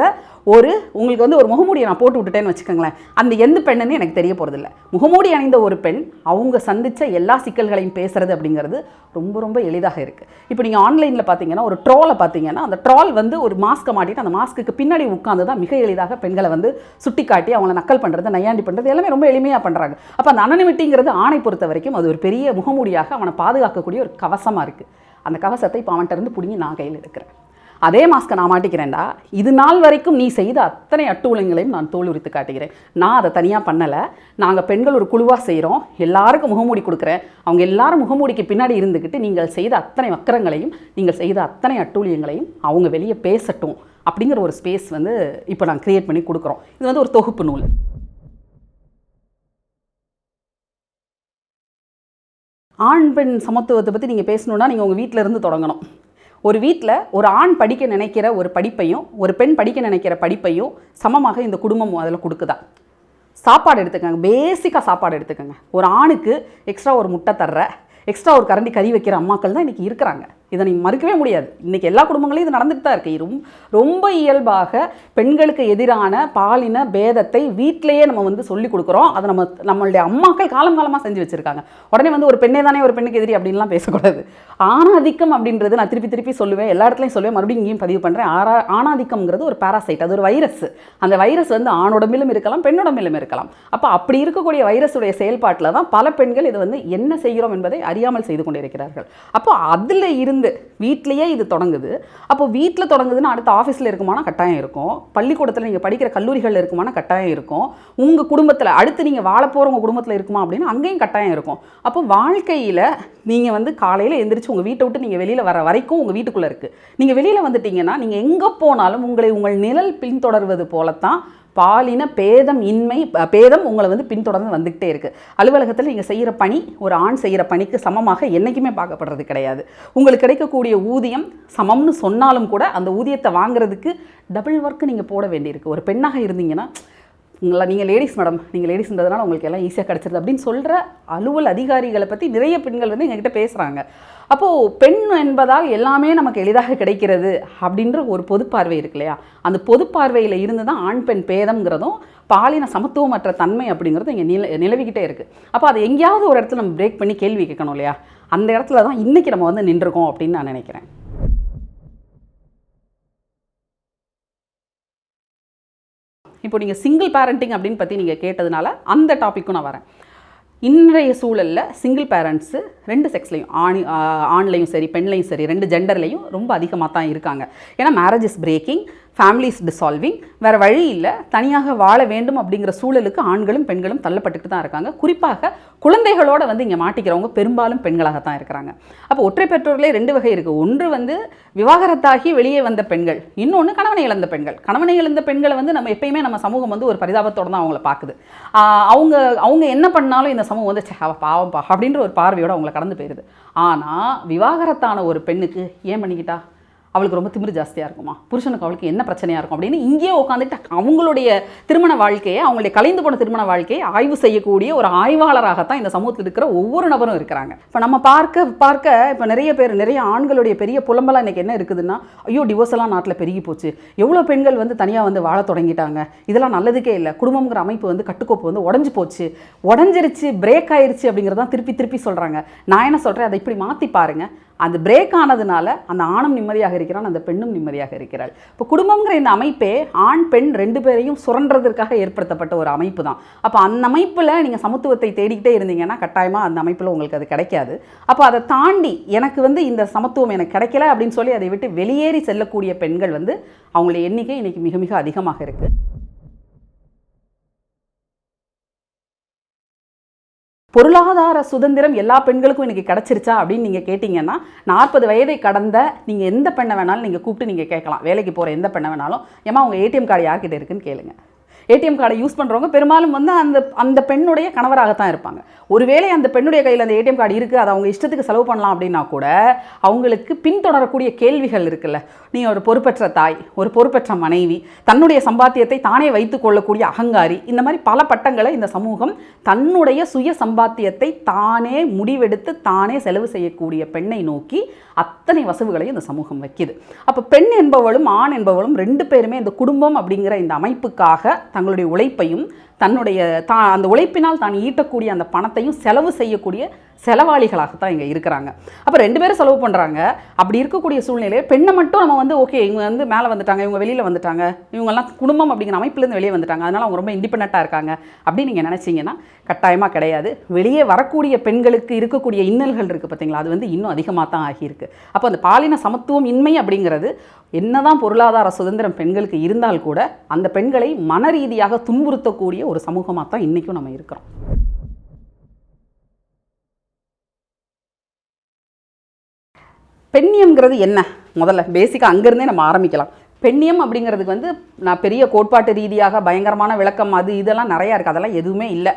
ஒரு உங்களுக்கு வந்து ஒரு முகமூடியை நான் போட்டு விட்டுட்டேன்னு வச்சுக்கோங்களேன். அந்த எந்த பெண்ணுன்னு எனக்கு தெரிய போகிறதில்ல முகமூடி அணிந்த ஒரு பெண் அவங்க சந்தித்த எல்லா சிக்கல்களையும் பேசுகிறது அப்படிங்கிறது ரொம்ப ரொம்ப எளிதாக இருக்குது இப்போ நீங்கள் ஆன்லைனில் பார்த்தீங்கன்னா ஒரு ட்ராலை பார்த்தீங்கன்னா அந்த ட்ரால் வந்து ஒரு மாஸ்க்கை மாட்டிட்டு அந்த மாஸ்க்குக்கு பின்னாடி உட்காந்து தான் மிக எளிதாக பெண்களை வந்து சுட்டி காட்டி அவங்கள நக்கல் பண்ணுறது நையாண்டி பண்ணுறது எல்லாமே ரொம்ப எளிமையாக பண்ணுறாங்க அப்போ அந்த அனனிமிட்டிங்கிறது ஆணை பொறுத்த வரைக்கும் அது ஒரு பெரிய முகமூடியாக அவனை பாதுகாக்கக்கூடிய ஒரு கவசமாக இருக்குது அந்த கவசத்தை இப்போ அவன்கிட்ட இருந்து பிடுங்கி நான் கையில் எடுக்கிறேன். அதே மாஸ்க்கை நான் மாட்டிக்கிறேன்டா. இது நாள் வரைக்கும் நீ செய்த அத்தனை அட்டூழியங்களையும் நான் தோல் உரித்து காட்டுகிறேன். நான் அதை தனியாக பண்ணலை. நாங்கள் பெண்கள் ஒரு குழுவாக செய்கிறோம் எல்லாருக்கும் முகமூடி கொடுக்குறேன். அவங்க எல்லாரும் முகமூடிக்கு பின்னாடி இருந்துக்கிட்டு நீங்கள் செய்த அத்தனை வக்கரங்களையும் நீங்கள் செய்த அத்தனை அட்டூழியங்களையும் அவங்க வெளியே பேசட்டும் அப்படிங்கிற ஒரு ஸ்பேஸ் வந்து இப்போ நான் கிரியேட் பண்ணி கொடுக்குறோம். இது வந்து ஒரு தொகுப்பு நூல். ஆண் பெண் சமத்துவத்தை பற்றி நீங்கள் பேசணுன்னா நீங்கள் உங்கள் வீட்டில் இருந்து தொடங்கணும். ஒரு வீட்டில் ஒரு ஆண் படிக்க நினைக்கிற ஒரு படிப்பையும் ஒரு பெண் படிக்க நினைக்கிற படிப்பையும் சமமாக இந்த குடும்பம் அதில் கொடுக்குதா? சாப்பாடு எடுத்துக்கோங்க. பேசிக்காக சாப்பாடு எடுத்துக்கோங்க. ஒரு ஆணுக்கு எக்ஸ்ட்ரா ஒரு முட்டை தர்ற எக்ஸ்ட்ரா ஒரு கரண்டி கறி வைக்கிற அம்மாக்கள் தான் இன்றைக்கி இருக்கிறாங்க. இதை நீங்கள் மறுக்கவே முடியாது. இன்றைக்கி எல்லா குடும்பங்களையும் இது நடந்துட்டு தான் இருக்குது ரொம்ப ரொம்ப இயல்பாக பெண்களுக்கு எதிரான பாலின பேதத்தை வீட்டிலேயே நம்ம வந்து சொல்லி கொடுக்குறோம். அதை நம்ம நம்மளுடைய அம்மாக்கள் காலம் காலமாக செஞ்சு வச்சுருக்காங்க. உடனே வந்து ஒரு பெண்ணே தானே ஒரு பெண்ணுக்கு எதிரி அப்படின்லாம் பேசக்கூடாது. ஆணாதிக்கம் அப்படின்றது நான் திருப்பி திருப்பி சொல்லுவேன். எல்லா இடத்துலையும் சொல்லுவேன். மறுபடியும் இங்கேயும் பதிவு பண்ணுறேன் ஆரா ஆணாதிக்கம்ங்கிறது ஒரு பாராசைட் அது ஒரு வைரஸ் அந்த வைரஸ் வந்து ஆணுடம்பிலும் இருக்கலாம் பெண்ணுடம்பிலும் இருக்கலாம். அப்போ அப்படி இருக்கக்கூடிய வைரஸுடைய செயல்பாட்டில் தான் பல பெண்கள் இது வந்து என்ன செய்கிறோம் என்பதை அறியாமல் செய்து கொண்டிருக்கிறார்கள். அப்போ அதில் இருந்து வீட்டிலேயே இது தொடங்குது. அப்போ வீட்டில் தொடங்குதுன்னா அடுத்த ஆஃபீஸில் இருக்குமானா கட்டாயம் இருக்கும். பள்ளிக்கூடத்தில் நீங்கள் படிக்கிற கல்லூரிகளில் இருக்குமானா கட்டாயம் இருக்கும். உங்கள் குடும்பத்தில் அடுத்து நீங்கள் வாழ போகிறவங்க குடும்பத்தில் இருக்குமா அப்படின்னு அங்கேயும் கட்டாயம் இருக்கும். அப்போ வாழ்க்கையில் நீங்கள் வந்து காலையில் எந்திரிச்சு உங்கள் வீட்டை விட்டு நீங்கள் வெளியில் வர வரைக்கும் உங்கள் வீட்டுக்குள்ளே இருக்குது நீங்கள் வெளியில் வந்துட்டீங்கன்னா நீங்கள் எங்கே போனாலும் உங்களை உங்கள் நிழல் பின்தொடர்வது போலத்தான் பாலின பேதம் இன்மை பேதம் உங்களை வந்து பின்தொடர்ந்து வந்துக்கிட்டே இருக்குது அலுவலகத்தில் நீங்கள் செய்கிற பணி ஒரு ஆண் செய்கிற பணிக்கு சமமாக என்றைக்குமே பார்க்கப்படுறது கிடையாது. உங்களுக்கு கிடைக்கக்கூடிய ஊதியம் சமம்னு சொன்னாலும் கூட அந்த ஊதியத்தை வாங்குறதுக்கு டபுள் ஒர்க் நீங்கள் போட வேண்டியிருக்கு. ஒரு பெண்ணாக இருந்தீங்கன்னா உங்களை நீங்கள் லேடிஸ் மேடம் நீங்கள் லேடிஸ்ன்றதுனால உங்களுக்கு எல்லாம் ஈஸியாக கிடச்சிருது அப்படின்னு சொல்கிற அலுவல் அதிகாரிகளை பற்றி நிறைய பெண்கள் வந்து எங்ககிட்ட பேசுகிறாங்க அப்போது பெண் என்பதால் எல்லாமே நமக்கு எளிதாக கிடைக்கிறது அப்படின்ற ஒரு பொதுப்பார்வை இருக்கு இல்லையா? அந்த பொதுப்பார்வையில் இருந்து தான் ஆண் பெண் பேதம்ங்கிறதும் பாலின சமத்துவமற்ற தன்மை அப்படிங்கிறது இங்கே நில நிலவிக்கிட்டே இருக்குது அப்போ அதை எங்கேயாவது ஒரு இடத்துல நம்ம பிரேக் பண்ணி கேள்வி கேட்கணும் இல்லையா? அந்த இடத்துல தான் இன்றைக்கி நம்ம வந்து நின்றுருக்கோம் அப்படின்னு நான் நினைக்கிறேன். இப்போ நீங்கள் சிங்கிள் பேரண்டிங் அப்படின்னு பற்றி நீங்கள் கேட்டதுனால அந்த டாப்பிக்கும் நான் வரேன். இன்றைய சூழலில் சிங்கிள் பேரண்ட்ஸு ரெண்டு செக்ஸ்லையும் ஆணி ஆண்லையும் சரி பெண்லையும் சரி ரெண்டு ஜெண்டர்லையும் ரொம்ப அதிகமாக தான் இருக்காங்க. ஏன்னா marriage is breaking families dissolving வேறு வழி இல்லை. தனியாக வாழ வேண்டும் அப்படிங்கிற சூழலுக்கு ஆண்களும் பெண்களும் தள்ளப்பட்டுட்டு தான் இருக்காங்க. குறிப்பாக குழந்தைகளோட வந்து இங்கே மாட்டிக்கிறவங்க பெரும்பாலும் பெண்களாக தான் இருக்கிறாங்க. அப்போ ஒற்றை பெற்றோர்களே ரெண்டு வகை இருக்குது ஒன்று வந்து விவாகரத்தாகி வெளியே வந்த பெண்கள். இன்னொன்று கணவனை இழந்த பெண்கள். கணவனை இழந்த பெண்களை வந்து நம்ம எப்பயுமே நம்ம சமூகம் வந்து ஒரு பரிதாபத்தோட தான் அவங்கள பார்க்குது அவங்க அவங்க என்ன பண்ணாலும் இந்த சமூகம் வந்து "ச்சே, அவ பாவம்பா அப்படின்ற ஒரு பார்வையோடு அவங்கள கடந்து போயிடுது ஆனால் விவாகரத்தான ஒரு பெண்ணுக்கு ஏன் பண்ணிக்கிட்டா? அவளுக்கு ரொம்ப திமிரு ஜாஸ்தியாக இருக்குமா? புருஷனுக்கு அவளுக்கு என்ன பிரச்சனையாக இருக்கும்? அப்படின்னு இங்கேயே உட்காந்துட்டு அவங்களுடைய திருமண வாழ்க்கையை அவங்களுடைய கலைந்து போன திருமண வாழ்க்கையை ஆய்வு செய்யக்கூடிய ஒரு ஆய்வாளராகத்தான் இந்த சமூகத்தில் இருக்கிற ஒவ்வொரு நபரும் இருக்கிறாங்க. இப்போ நம்ம பார்க்க பார்க்க இப்போ நிறைய பேர் நிறைய ஆண்களுடைய பெரிய புலம்பலாம் இன்றைக்கி என்ன இருக்குதுன்னா ஐயோ டிவோர்ஸ் எல்லாம் நாட்டில் பெருகி போச்சு. எவ்வளோ பெண்கள் வந்து தனியாக வந்து வாழ தொடங்கிட்டாங்க. இதெல்லாம் நல்லதுக்கே இல்லை. குடும்பங்கிற அமைப்பு வந்து கட்டுக்கோப்பு வந்து உடஞ்சி போச்சு. உடஞ்சிருச்சு பிரேக் ஆயிருச்சு அப்படிங்கிறதான் திருப்பி திருப்பி சொல்கிறாங்க நான் என்ன சொல்கிறேன் அதை இப்படி மாற்றி பாருங்கள் அந்த பிரேக் ஆனதுனால அந்த ஆணும் நிம்மதியாக இருக்கிறான் அந்த பெண்ணும் நிம்மதியாக இருக்கிறாள். இப்போ குடும்பங்கிற இந்த அமைப்பே ஆண் பெண் ரெண்டு பேரையும் சுரண்டுறதற்காக ஏற்படுத்தப்பட்ட ஒரு அமைப்பு தான். அப்போ அந்த அமைப்பில் நீங்கள் சமத்துவத்தை தேடிக்கிட்டே இருந்தீங்கன்னா கட்டாயமாக அந்த அமைப்பில் உங்களுக்கு அது கிடைக்காது. அப்போ அதை தாண்டி எனக்கு வந்து இந்த சமத்துவம் எனக்கு கிடைக்கல அப்படின்னு சொல்லி அதை விட்டு வெளியேறி செல்லக்கூடிய பெண்கள் வந்து அவங்களுடைய எண்ணிக்கை இன்றைக்கி மிக மிக அதிகமாக இருக்குது பொருளாதார சுதந்திரம் எல்லா பெண்களுக்கும் இன்றைக்கி கிடச்சிருச்சா அப்படின்னு நீங்கள் கேட்டிங்கன்னா நாற்பது வயதை கடந்த நீங்கள் எந்த பெண்ணை வேணாலும் நீங்கள் கூப்பிட்டு நீங்கள் கேட்கலாம். வேலைக்கு போகிற எந்த பெண்ணை வேணாலும். ஏமா உங்கள் ஏடிஎம் கார்டு யார்கிட்ட இருக்குன்னு கேளுங்க. ஏடிஎம் கார்டை யூஸ் பண்ணுறவங்க பெரும்பாலும் வந்து அந்த அந்த பெண்ணுடைய கணவராகத்தான் இருப்பாங்க. ஒருவேளை அந்த பெண்ணுடைய கையில் அந்த ஏடிஎம் கார்டு இருக்குது அதை அவங்க இஷ்டத்துக்கு செலவு பண்ணலாம் அப்படின்னா கூட அவங்களுக்கு பின்தொடரக்கூடிய கேள்விகள் இருக்குல்ல. நீ ஒரு பொறுப்பற்ற தாய் ஒரு பொறுப்பற்ற மனைவி தன்னுடைய சம்பாத்தியத்தை தானே வைத்து கொள்ளக்கூடிய அகங்காரி இந்த மாதிரி பல பட்டங்களை இந்த சமூகம் தன்னுடைய சுய சம்பாத்தியத்தை தானே முடிவெடுத்து தானே செலவு செய்யக்கூடிய பெண்ணை நோக்கி அத்தனை வசவுகளையும் இந்த சமூகம் வைக்கிது. அப்போ பெண் என்பவளும் ஆண் என்பவளும் ரெண்டு பேருமே இந்த குடும்பம் அப்படிங்கிற இந்த அமைப்புக்காக தங்களுடைய உழைப்பையும் தன்னுடைய தா அந்த உழைப்பினால் தான் ஈட்டக்கூடிய அந்த பணத்தையும் செலவு செய்யக்கூடிய செலவாளிகளாகத்தான் இங்கே இருக்கிறாங்க. அப்போ ரெண்டு பேரும் செலவு பண்ணுறாங்க அப்படி இருக்கக்கூடிய சூழ்நிலையில் பெண்ணை மட்டும் நம்ம வந்து ஓகே இவங்க வந்து மேலே வந்துட்டாங்க இவங்க வெளியில் வந்துட்டாங்க இவங்கெல்லாம் குடும்பம் அப்படிங்கிற அமைப்புலேருந்து வெளியே வந்துட்டாங்க அதனால் அவங்க ரொம்ப இண்டிபெண்ட்டாக இருக்காங்க அப்படின்னு நீங்கள் நினச்சிங்கன்னா கட்டாயமாக கிடையாது. வெளியே வரக்கூடிய பெண்களுக்கு இருக்கக்கூடிய இன்னல்கள் இருக்குது பார்த்தீங்களா அது வந்து இன்னும் அதிகமாக தான் ஆகியிருக்கு. அப்போ அந்த பாலின சமத்துவம் இன்மை அப்படிங்கிறது என்னதான் பொருளாதார சுதந்திரம் பெண்களுக்கு இருந்தால் கூட அந்த பெண்களை மன ரீதியாக துன்புறுத்தக்கூடிய ஒரு சமூகமாக தான் இன்றைக்கும் நம்ம இருக்கிறோம். பெண்ணியம்ங்கிறது என்ன? முதல்ல பேசிக்காக அங்கேருந்தே நம்ம ஆரம்பிக்கலாம். பெண்ணியம் அப்படிங்கிறதுக்கு வந்து நான் பெரிய கோட்பாட்டு ரீதியாக பயங்கரமான விளக்கம் அது இதெல்லாம் நிறையா இருக்குது அதெல்லாம் எதுவுமே இல்லை.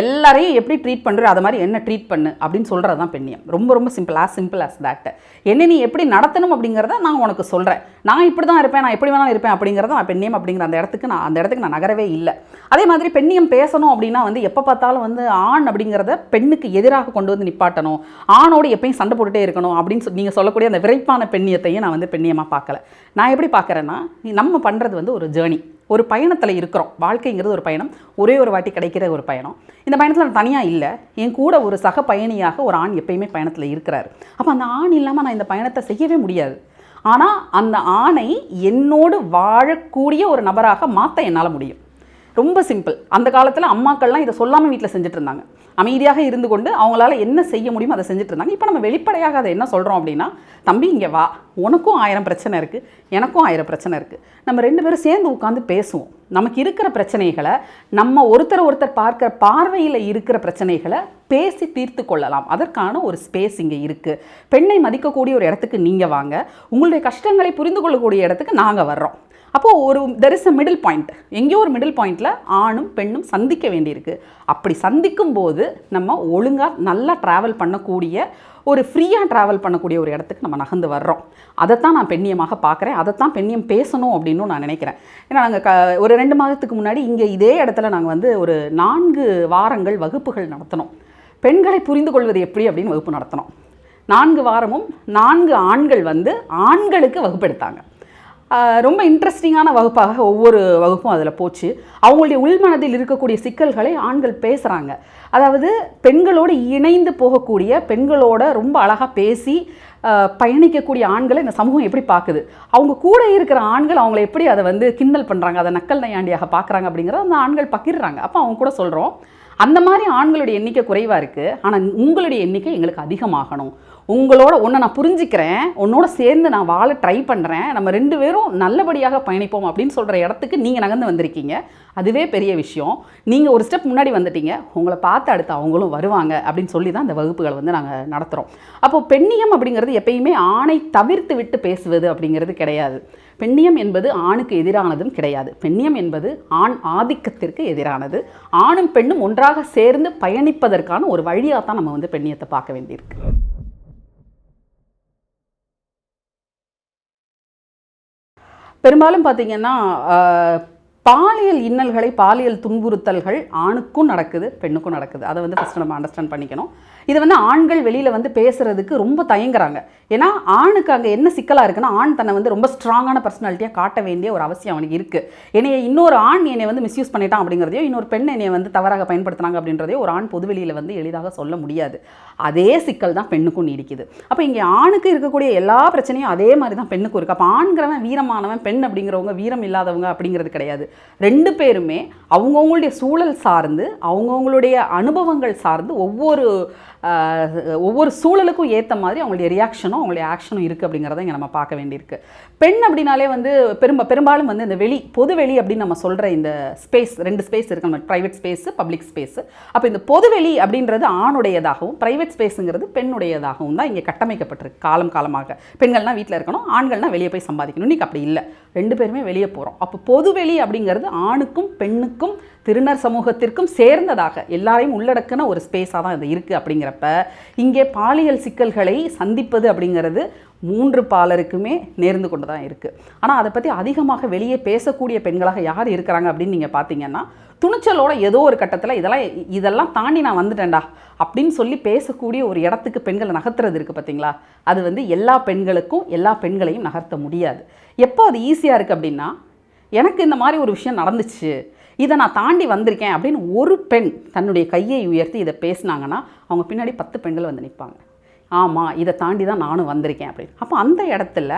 எல்லாரையும் எப்படி ட்ரீட் பண்ணுற அது மாதிரி என்ன ட்ரீட் பண்ணு அப்படின்னு சொல்கிறது தான் பெண்ணியம். ரொம்ப ரொம்ப simple as simple as that என்ன நீ எப்படி நடத்தணும் அப்படிங்கிறத நான் உனக்கு சொல்கிறேன் நான் இப்படி தான் இருப்பேன் நான் எப்படி வேணாலும் இருப்பேன் அப்படிங்கிறத நான் பெண்ணியம் அப்படிங்கிற அந்த இடத்துக்கு நான் அந்த இடத்துக்கு நான் நகரவே இல்லை. அதே மாதிரி பெண்ணியம் பேசணும் அப்படின்னா வந்து எப்போ பார்த்தாலும் வந்து ஆண் அப்படிங்கிறத பெண்ணுக்கு எதிராக கொண்டு வந்து நிப்பாட்டணும். ஆணோடு எப்பயும் சண்டை போட்டுட்டே இருக்கணும் அப்படின்னு சொல்லி நீங்கள் சொல்லக்கூடிய அந்த விரைப்பான பெண்ணியத்தையும் நான் வந்து பெண்ணியமாக பார்க்கல. நான் எப்படி பார்க்குறேன்னா நம்ம பண்ணுறது வந்து ஒரு ஜேர்னி ஒரு பயணத்தில் இருக்கிறோம். வாழ்க்கைங்கிறது ஒரு பயணம். ஒரே ஒரு வாட்டி கிடைக்கிற ஒரு பயணம். இந்த பயணத்தில் நான் தனியாக இல்லை. என் கூட ஒரு சக பயணியாக ஒரு ஆண் எப்பயுமே பயணத்தில் இருக்கிறார். அப்போ அந்த ஆண் இல்லாமல் நான் இந்த பயணத்தை செய்யவே முடியாது. ஆனால் அந்த ஆணை என்னோடு வாழக்கூடிய ஒரு நபராக மாற்ற என்னால் முடியும். ரொம்ப சிம்பிள். அந்த காலத்தில் அம்மாக்கள்லாம் இதை சொல்லாமல் வீட்டில் செஞ்சுட்டு இருந்தாங்க. அமைதியாக இருந்து கொண்டு அவங்களால என்ன செய்ய முடியுமோ அதை செஞ்சுட்டு இருந்தாங்க. இப்போ நம்ம வெளிப்படையாக அதை என்ன சொல்கிறோம் அப்படின்னா தம்பி இங்கே வா. உனக்கும் ஆயிரம் பிரச்சனை இருக்குது எனக்கும் ஆயிரம் பிரச்சனை இருக்குது நம்ம ரெண்டு பேரும் சேர்ந்து உட்காந்து பேசுவோம். நமக்கு இருக்கிற பிரச்சனைகளை நம்ம ஒருத்தர் ஒருத்தர் பார்க்குற பார்வையில் இருக்கிற பிரச்சனைகளை பேசி தீர்த்து கொள்ளலாம். அதற்கான ஒரு ஸ்பேஸ் இங்கே இருக்குது பெண்ணை மதிக்கக்கூடிய ஒரு இடத்துக்கு நீங்கள் வாங்க. உங்களுடைய கஷ்டங்களை புரிந்து கொள்ளக்கூடிய இடத்துக்கு நாங்கள் வர்றோம். அப்போது ஒரு there is a middle point எங்கேயோ ஒரு மிடில் பாயிண்டில் ஆணும் பெண்ணும் சந்திக்க வேண்டியிருக்கு. அப்படி சந்திக்கும் போது நம்ம ஒழுங்காக நல்லா ட்ராவல் பண்ணக்கூடிய ஒரு ஃப்ரீயாக ட்ராவல் பண்ணக்கூடிய ஒரு இடத்துக்கு நம்ம நகர்ந்து வர்றோம். அதைத்தான் நான் பெண்ணியமாக பார்க்குறேன். அதைத்தான் பெண்ணியம் பேசணும் அப்படின்னு நான் நினைக்கிறேன். ஏன்னா நாங்கள் க ஒரு ரெண்டு மாதத்துக்கு முன்னாடி இங்கே இதே இடத்துல நாங்கள் வந்து ஒரு நான்கு வாரங்கள் வகுப்புகள் நடத்தினோம். பெண்களை புரிந்து கொள்வது எப்படி அப்படின்னு வகுப்பு நடத்தினோம். நான்கு வாரமும் நான்கு ஆண்கள் வந்து ஆண்களுக்கு வகுப்பெடுத்தாங்க. ரொம்ப இன்ட்ரெஸ்டிங்கான வகுப்பாக ஒவ்வொரு வகுப்பும் அதில் போச்சு. அவங்களுடைய உள்மனதில் இருக்கக்கூடிய சிக்கல்களை ஆண்கள் பேசுகிறாங்க அதாவது பெண்களோடு இணைந்து போகக்கூடிய பெண்களோட ரொம்ப அழகாக பேசி பயணிக்கக்கூடிய ஆண்களை இந்த சமூகம் எப்படி பார்க்குது அவங்க கூட இருக்கிற ஆண்கள் அவங்கள எப்படி அதை வந்து கிண்டல் பண்ணுறாங்க அதை நக்கல் நையாண்டியாக பார்க்குறாங்க அப்படிங்கிறத அந்த ஆண்கள் பகிர்றாங்க. அப்போ அவங்க கூட சொல்கிறோம் அந்த மாதிரி ஆண்களுடைய எண்ணிக்கை குறைவாக இருக்குது ஆனால் உங்களுடைய எண்ணிக்கை எங்களுக்கு அதிகமாகணும். உங்களோட உன்னை நான் புரிஞ்சுக்கிறேன். உன்னோட சேர்ந்து நான் வாழ ட்ரை பண்ணுறேன் நம்ம ரெண்டு பேரும் நல்லபடியாக பயணிப்போம் அப்படின்னு சொல்கிற இடத்துக்கு நீங்கள் நகர்ந்து வந்திருக்கீங்க. அதுவே பெரிய விஷயம். நீங்கள் ஒரு ஸ்டெப் முன்னாடி வந்துட்டீங்க. உங்களை பார்த்து அடுத்து அவங்களும் வருவாங்க அப்படின்னு சொல்லி தான் இந்த வகுப்புகளை வந்து நாங்கள் நடத்துகிறோம் அப்போது பெண்ணியம் அப்படிங்கிறது எப்பயுமே ஆணை தவிர்த்து விட்டு பேசுவது அப்படிங்கிறது கிடையாது. பெண்ணியம் என்பது ஆணுக்கு எதிரானதும் கிடையாது. பெண்ணியம் என்பது ஆண் ஆதிக்கத்திற்கு எதிரானது. ஆணும் பெண்ணும் ஒன்றாக சேர்ந்து பயணிப்பதற்கான ஒரு வழியாக தான் நம்ம வந்து பெண்ணியத்தை பார்க்க வேண்டியிருக்கு. பெரும்பாலும் பார்த்தீங்கன்னா பாலியல் இன்னல்களை பாலியல் துன்புறுத்தல்கள் ஆணுக்கும் நடக்குது பெண்ணுக்கும் நடக்குது. அதை வந்து ஃபஸ்ட்டு நம்ம அண்டர்ஸ்டாண்ட் பண்ணிக்கணும். இது வந்து ஆண்கள் வெளியில் வந்து பேசுகிறதுக்கு ரொம்ப தயங்குறாங்க. ஏன்னா ஆணுக்கு அங்கே என்ன சிக்கலாக இருக்குன்னா ஆண் தன்னை வந்து ரொம்ப ஸ்ட்ராங்கான பர்சனாலிட்டியாக காட்ட வேண்டிய ஒரு அவசியம் அவனுக்கு இருக்குது என்னைய இன்னொரு ஆண் என்னை வந்து மிஸ்யூஸ் பண்ணிட்டான் அப்படிங்கிறதையோ இன்னொரு பெண் என்னை வந்து தவறாக பயன்படுத்துகிறாங்க அப்படின்றதையோ ஒரு ஆண் பொதுவெளியில் வந்து எளிதாக சொல்ல முடியாது. அதே சிக்கல் தான் பெண்ணுக்கும் நீடிக்குது. அப்போ இங்கே ஆணுக்கு இருக்கக்கூடிய எல்லா பிரச்சனையும் அதே மாதிரி தான் பெண்ணுக்கும் இருக்குது அப்போ ஆண்கிறவன் வீரமானவன் பெண் அப்படிங்கிறவங்க வீரம் இல்லாதவங்க அப்படிங்கிறது கிடையாது. ரெண்டு பேருமே அவங்கவுங்களுடைய சூழல் சார்ந்து அவங்கவுங்களுடைய அனுபவங்கள் சார்ந்து ஒவ்வொரு ஒவ்வொரு சூழலுக்கும் ஏற்ற மாதிரி அவங்களுடைய ரியாக்ஷனும் அவங்களுடைய ஆக்ஷனும் இருக்குது அப்படிங்கிறத இங்கே நம்ம பார்க்க வேண்டியிருக்கு. பெண் அப்படின்னாலே வந்து பெரும்ப பெரும்பாலும் வந்து இந்த வெளி பொது வெளி அப்படின்னு நம்ம சொல்கிற இந்த ஸ்பேஸ் ரெண்டு ஸ்பேஸ் இருக்கு நம்ம ப்ரைவேட் ஸ்பேஸு பப்ளிக் ஸ்பேஸு அப்போ இந்த பொதுவெளி அப்படின்றது ஆணுடையதாகவும் ப்ரைவேட் ஸ்பேஸுங்கிறது பெண்ணுடையதாகவும் தான் இங்கே கட்டமைக்கப்பட்டிருக்கு காலம் காலமாக. பெண்கள்னால் வீட்டில் இருக்கணும் ஆண்கள்னா வெளியே போய் சம்பாதிக்கணும். இன்னைக்கு அப்படி இல்லை. ரெண்டு பேருமே வெளியே போகிறோம் அப்போ பொதுவெளி அப்படிங்கிறது ஆணுக்கும் பெண்ணுக்கும் திருநர் சமூகத்திற்கும் சேர்ந்ததாக எல்லாரையும் உள்ளடக்கின ஒரு ஸ்பேஸாக தான் இது இருக்குது அப்படிங்கிறப்ப இங்கே பாலியல் சிக்கல்களை சந்திப்பது அப்படிங்கிறது மூன்று பாலருக்குமே நேர்ந்து கொண்டு தான் இருக்குது ஆனால் அதை பற்றி அதிகமாக வெளியே பேசக்கூடிய பெண்களாக யார் இருக்கிறாங்க அப்படின்னு நீங்கள் பார்த்தீங்கன்னா துணிச்சலோட ஏதோ ஒரு கட்டத்தில் இதெல்லாம் இதெல்லாம் தாண்டி நான் வந்துட்டேன்டா அப்படின்னு சொல்லி பேசக்கூடிய ஒரு இடத்துக்கு பெண்களை நகர்த்துறது இருக்குது பார்த்தீங்களா அது வந்து எல்லா பெண்களுக்கும் எல்லா பெண்களையும் நகர்த்த முடியாது. எப்போ அது ஈஸியாக இருக்குது அப்படின்னா எனக்கு இந்த மாதிரி ஒரு விஷயம் நடந்துச்சு இதை நான் தாண்டி வந்திருக்கேன் அப்படின்னு ஒரு பெண் தன்னுடைய கையை உயர்த்தி இதை பேசினாங்கன்னா அவங்க பின்னாடி பத்து பெண்கள் வந்து நிற்பாங்க. ஆமாம் இதை தாண்டி தான் நானும் வந்திருக்கேன் அப்படின்னு. அப்போ அந்த இடத்துல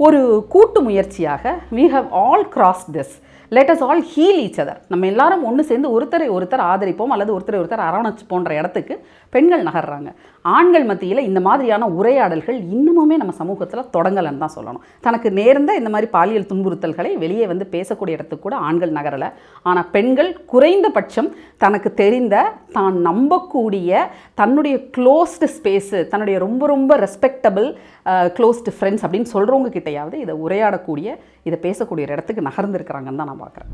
ஒரு கூட்டு முயற்சியாக we have all cross this let us all heal each other நம்ம எல்லாரும் ஒன்று சேர்ந்து ஒருத்தரை ஒருத்தர் ஆதரிப்போம் அல்லது ஒருத்தரை ஒருத்தர் அரவணைச்சு போன்ற இடத்துக்கு பெண்கள் நகர்றாங்க. ஆண்கள் மத்தியில் இந்த மாதிரியான உரையாடல்கள் இன்னமுமே நம்ம சமூகத்தில் தொடங்கலைன்னு தான் சொல்லணும். தனக்கு நேர்ந்த இந்த மாதிரி பாலியல் துன்புறுத்தல்களை வெளியே வந்து பேசக்கூடிய இடத்துக்கு கூட ஆண்கள் நகரலை. ஆனால் பெண்கள் குறைந்தபட்சம் தனக்கு தெரிந்த தான் நம்பக்கூடிய தன்னுடைய க்ளோஸ்டு ஸ்பேஸு தன்னுடைய ரொம்ப ரொம்ப ரெஸ்பெக்டபிள் க்ளோஸ்டு ஃப்ரெண்ட்ஸ் அப்படின்னு சொல்கிறவங்க கிட்டையாவது இதை உரையாடக்கூடிய இதை பேசக்கூடிய ஒரு இடத்துக்கு நகர்ந்துருக்கிறாங்கன்னு தான் நான் பார்க்குறேன்.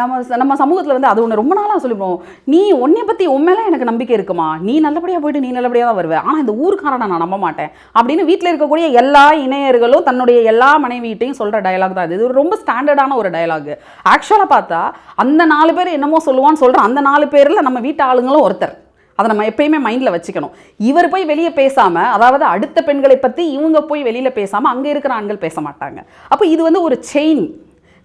நம்ம நம்ம சமூகத்தில் வந்து அது ஒன்று ரொம்ப நாளாக சொல்லிப்போம் நீ உன்னை பற்றி உண்மையில எனக்கு நம்பிக்கை இருக்குமா? நீ நல்லபடியாக போயிட்டு நீ நல்லபடியாக தான் வருவேன் ஆனால் இந்த ஊருக்காரனை நான் நம்ப மாட்டேன். அப்படின்னு வீட்டில் இருக்கக்கூடிய எல்லா இணையர்களும் தன்னுடைய எல்லா மனைவியிட்டையும் சொல்கிற டயலாக் தான் இது இது ரொம்ப ஸ்டாண்டர்டான ஒரு டயலாக் ஆக்சுவலாக பார்த்தா அந்த நாலு பேர் என்னமோ சொல்லுவான்னு சொல்கிற அந்த நாலு பேரில் நம்ம வீட்டு ஆளுங்களும் ஒருத்தர். அதை நம்ம எப்பயுமே மைண்டில் வச்சுக்கணும். இவர் போய் வெளியே பேசாமல் அதாவது அடுத்த பெண்களை பற்றி இவங்க போய் வெளியில் பேசாமல் அங்கே இருக்கிற ஆண்கள் பேச மாட்டாங்க. அப்போ இது வந்து ஒரு செயின்